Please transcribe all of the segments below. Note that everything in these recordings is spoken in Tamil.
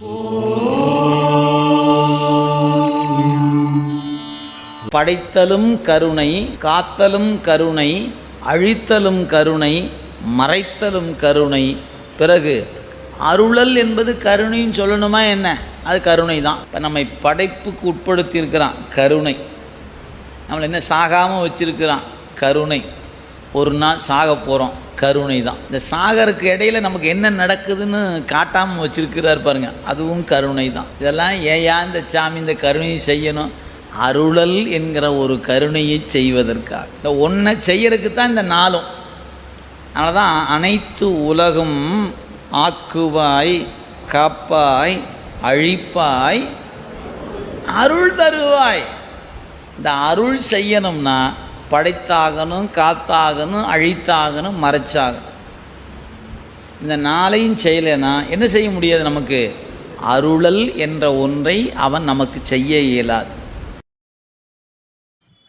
படைத்தலும் கருணை காத்தலும் கருணை அழித்தலும் கருணை மறைத்தலும் கருணை. பிறகு அருளல் என்பது கருணைன்னு சொல்லணுமா என்ன? அது கருணை தான் இப்போ நம்மை படைப்புக்கு உட்படுத்தியிருக்கிறான் கருணை. நம்மளை என்ன சாகாமல் வச்சிருக்கிறான்? கருணை. ஒரு நாள் சாக போகிறோம் கருணை தான் இந்த சாகருக்கு இடையில நமக்கு என்ன நடக்குதுன்னு காட்டாமல் வச்சிருக்கிறார் பாருங்க. அதுவும் கருணை தான் இதெல்லாம் ஏயா இந்த சாமி இந்த கருணையை செய்யணும்? அருளல் என்கிற ஒரு கருணையை செய்வதற்காக. இந்த ஒன்றை செய்யறதுக்கு தான் இந்த நாளும். அதனால் தான் அனைத்து உலகம் ஆக்குவாய் காப்பாய் அழிப்பாய் அருள் தருவாய். இந்த அருள் செய்யணும்னா படைத்தாகணும் காத்தாகணும் அழித்தாகணும் மறைச்சாகணும். இந்த நாளையும் செய்யலைன்னா என்ன செய்ய முடியாது நமக்கு? அருளல் என்ற ஒன்றை அவன் நமக்கு செய்ய இயலாது.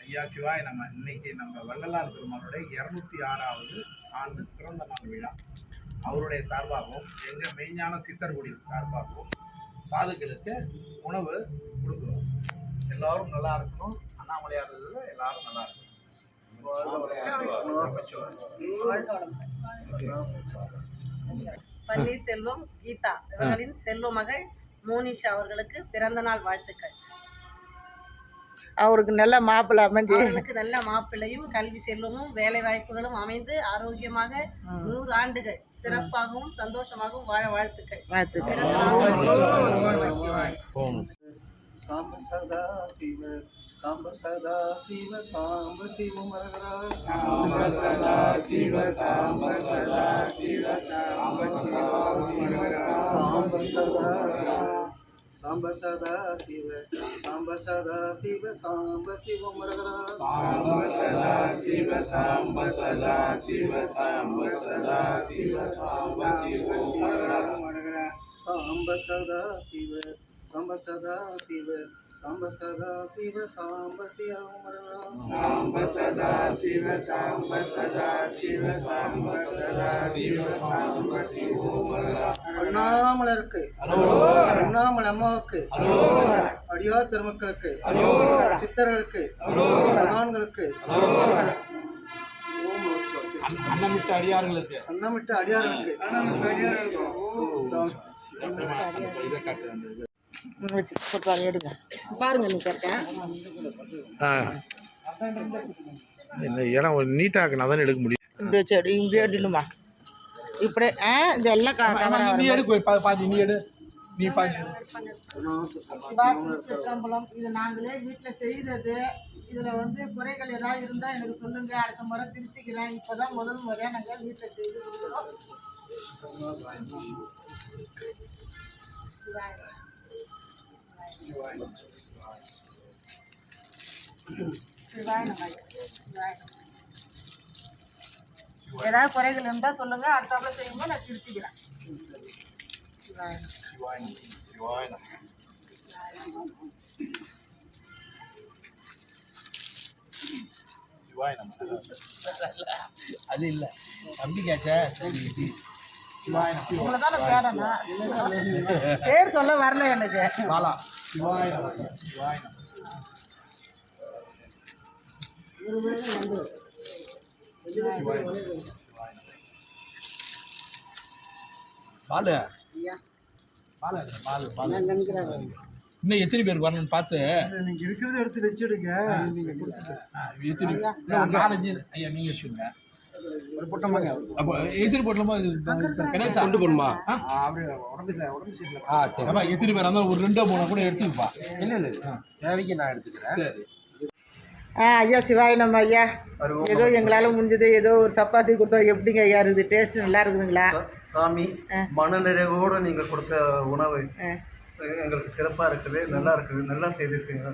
ஐயா சிவாய் நம்ம இன்னைக்கு நம்ம வள்ளலார் பெருமானுடைய இருநூத்தி ஆறாவது ஆண்டு பிறந்த நாள் விழா. அவருடைய சார்பாகவும் எங்க மெய்ஞான சித்தர்குடி சார்பாகவும் சாதுக்களுக்கு உணவு கொடுக்குறோம். எல்லாரும் நல்லா இருக்கணும். அண்ணாமலையார் எல்லாரும் நல்லா இருக்கணும். பன்னீர்செல்வம் கீதா இவர்களின் செல்வ மகள் மோனிஷா அவர்களுக்கு பிறந்த நாள் வாழ்த்துக்கள். அவருக்கு நல்ல மாப்பிள்ளை அமைஞ்சு. அவர்களுக்கு நல்ல மாப்பிள்ளையும் கல்வி செல்வமும் வேலை வாய்ப்புகளும் அமைந்து ஆரோக்கியமாக நூறு ஆண்டுகள் சிறப்பாகவும் சந்தோஷமாகவும் வாழ வாழ்த்துக்கள். வாழ்த்துக்கள். பிறந்த நாள் வாழ்த்துக்கள். சாம்ப சதா சிவ சாம்ப சதா சிவ சாம்ப சிவ மரகரா சாம்ப சதா சிவ சாம்ப சதா சிவ சாம்ப சாம்ப சதா சாம்ப சதா சிவ சாம்ப சதா சிவ சாம்ப சிவ மரகரா சாம்ப சதா சிவ சாம்ப சதா சிவ சாம்ப சதா சிவ சாம்ப சிவ மரகரா சாம்ப சதா சிவ சாம்ப சதா சிவ சாம்ப சாம்ப சதா சிவ சாம்ப சதா சிவ சாம்ப சதா சிவ சாம்ப அண்ணாமலருக்கு அண்ணாமலை அம்மாவுக்கு அடியார் பெருமக்களுக்கு சித்தர்களுக்கு மகான்களுக்கு. அன்னமிட்ட அடியார்களுக்கு. அன்னமிட்ட அடியார்களுக்கு. இதை. இது எடுங்க பாருங்க நீ கரெக்டா இந்த இடம் நீட்டாக இருக்குன்னா தானே எடுக்க முடியும். இப்படி வச்சு எடு இங்கே எடுணுமா இப்படி ஆ இந்த எல்லாம் நீ பாதி நீ எடு நீ பாதி இது நாங்களே வீட்டில் செய்தது இதில் வந்து குறைகள் ஏதாவது இருந்தால் எனக்கு சொல்லுங்க அடுத்த முறை திருத்திக்கிறேன் இப்போ தான் முதல் முறையாக நாங்கள் வீட்டில் செய்து கொடுக்குறோம் சிவாய நமः. சிவாய நமः. ஏதாவது குறைகள் இருந்தால் சொல்லுங்க. அடுத்தாப்புல செய்யும்போது நான் திருத்திக்கிறேன். அது இல்லை. தம்பி கேச்சா சரி உங்களை தான் தேடணும். பேர் சொல்ல வரல எனக்கு. பாலா. சிவாய் சிவாய் பாலு. ஐயா. பாலு பாலு பாலு. இன்னும் எத்தனை பேருக்கு வரணும்னு பார்த்து. நீங்க இருக்கிறத எடுத்து வச்சுடுங்க. நீங்க கொடுத்துட்டு. ஆ, எத்தனை இன்னும் ஒரு நாலஞ்சு. ஐயா நீங்க புட்டமாங்க அப்போ எத்தனை போட்டலாமா கணேசா. கொண்டு போகணுமா அவரு உடம்பு சரியில்லை, உடம்பு சரியில்லை ஆ சரி. அப்பா எத்தனை பேர் இருந்தாலும் ஒரு ரெண்டோ மூணோ கூட எடுத்துப்பா இல்லை இல்லை தேவைக்கு நான் எடுத்துக்கிறேன். சரி. ஆ ஐயா சிவாய் நம்ம ஐயா. ஏதோ எங்களால் முடிஞ்சது ஏதோ ஒரு சப்பாத்தி கொடுத்தோம் எப்படிங்க ஐயா இருக்குது? டேஸ்ட் நல்லா இருக்குதுங்களா? சாமி மனநிறைவோடு நீங்க கொடுத்த உணவு. எங்களுக்கு சிறப்பா இருக்குது நல்லா இருக்குது நல்லா செய்திருக்கீங்க.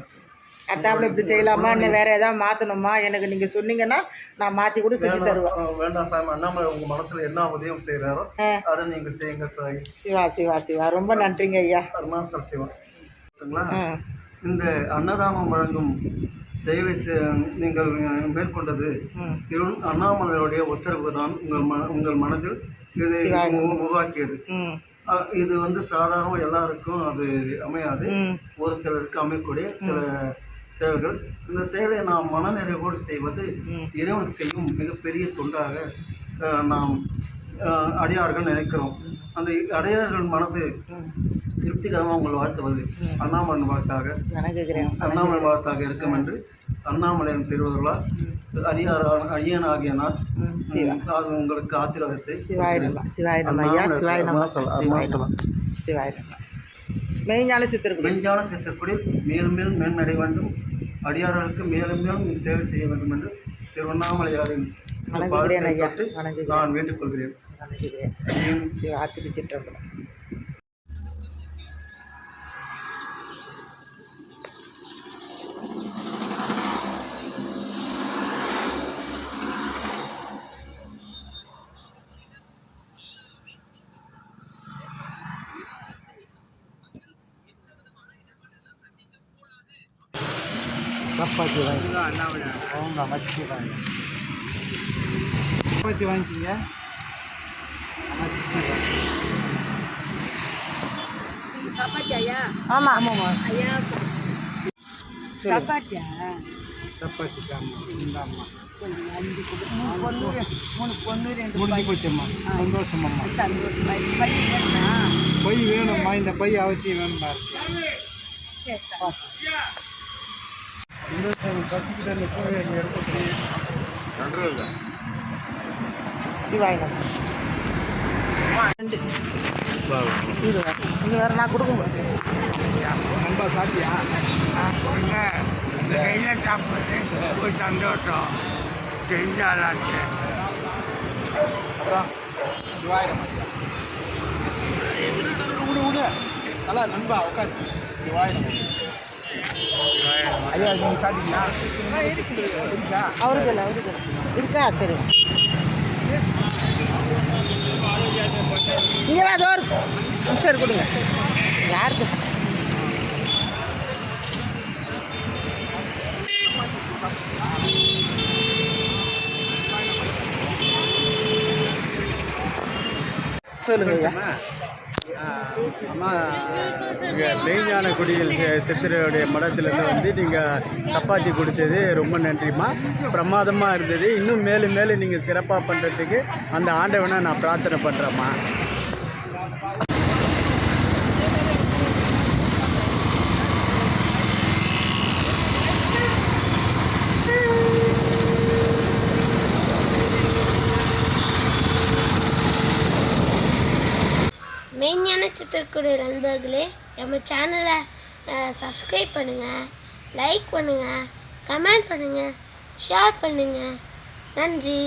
அடுத்தாப்புல இப்படி செய்யலாமா? இன்னும் வேற ஏதாவது மாற்றணுமா எனக்கு நீங்கள் சொன்னீங்கன்னா நான் மாற்றி கூட செஞ்சு தருவேன். வேண்டாம் சாமி. அண்ணாமலை உங்க மனசுல என்ன உதயம் செய்யறாரோ அதை நீங்க செய்யுங்க சாய் சிவா சிவா சிவா. ரொம்ப நன்றிங்க ஐயா. அருணாசல் சிவா. ஓகேங்களா ஆ. இந்த அன்னதானம் வழங்கும் செயலை நீங்கள் மேற்கொண்டது. திரு அண்ணாமலையுடைய உத்தரவு தான் உங்கள் மன உங்கள் மனதில் இதை உருவாக்கியது. இது வந்து சாதாரண எல்லாருக்கும் அது அமையாது. ஒரு சிலருக்கு அமையக்கூடிய சில செயல்கள். இந்த செயலை நாம் மனநிறைவோடு செய்வது இறைவனுக்கு செய்யும் மிகப்பெரிய தொண்டாக நாம் அடியார்கள் நினைக்கிறோம். அந்த அடியார்கள் மனது திருப்திகரமாக உங்கள் வாழ்த்துவது அண்ணாமலன் வாழ்த்தாக. அண்ணாமலை வாழ்த்தாக இருக்கும் என்று அண்ணாமலையின் திருவருளால் அடியாரான அடியனாகிய நான் அது உங்களுக்கு ஆசீர்வாதத்தை அருணாசலம் மெய்ஞான சித்தருக்கு மெஞ்ஞான சித்தக்குடில் மேலும் மேலும் மேன்மடை வேண்டும். அடியார்களுக்கு மேலும் மேலும் சேவை செய்ய வேண்டும் என்று திருவண்ணாமலையாரின் பாதத்தை தொட்டு நான் வேண்டிக் கொள்கிறேன் திருச்சிற்றம்பலம் சப்பாத்தி வாங்கி. ஓம் நமச்சிவாய சப்பாத்தி வாங்கிக்கிங்க. ஆமாம் ஆமாம்மா. சப்பாத்தி தாம்மா இந்தாம்மா பொண்ணு மூணு பொண்ணு ரெண்டு முடிஞ்சு போச்சம்மா. சந்தோஷமம்மா பை வேணும்மா. இந்த பை அவசியம் வேணும்மா. பசிக்கிட்ட இந்த பூவை இங்கே எடுத்து சிவாயிடம். ரெண்டு. இது இது வேறு நான் கொடுக்க நண்பா சாப்பிட்டியா? கையில் சாப்பிட்றது? ஒரு சந்தோஷம். தெரிஞ்சாலாச்சு. அப்புறம்? சிவாயிரம் விடு விடு. நல்லா நண்பா உட்காந்து ஐயா நீங்கள் சாப்பிட்டீங்களா? அவருக்கு இல்லை அவருக்கு இல்லை. இருக்கா? சரி. இங்கே வா தோறு சரி கொடுங்க. யாருக்கு? சொல்லுங்க அம்மா இங்கே மெய்ஞான குடியில் சித்திரையுடைய மடத்திலேருந்து வந்து நீங்கள் சப்பாத்தி கொடுத்தது ரொம்ப நன்றிம்மா. பிரமாதமாக இருந்தது. இன்னும் மேலும் மேலும் நீங்கள் சிறப்பாக பண்ணுறதுக்கு அந்த ஆண்டவனை நான் பிரார்த்தனை பண்ணுறேம்மா மெய்ஞான சித்திரக்கூடிய நண்பர்களே நம்ம சேனலை சப்ஸ்கிரைப் பண்ணுங்கள் லைக் பண்ணுங்கள் கமெண்ட் பண்ணுங்கள் ஷேர் பண்ணுங்கள் நன்றி.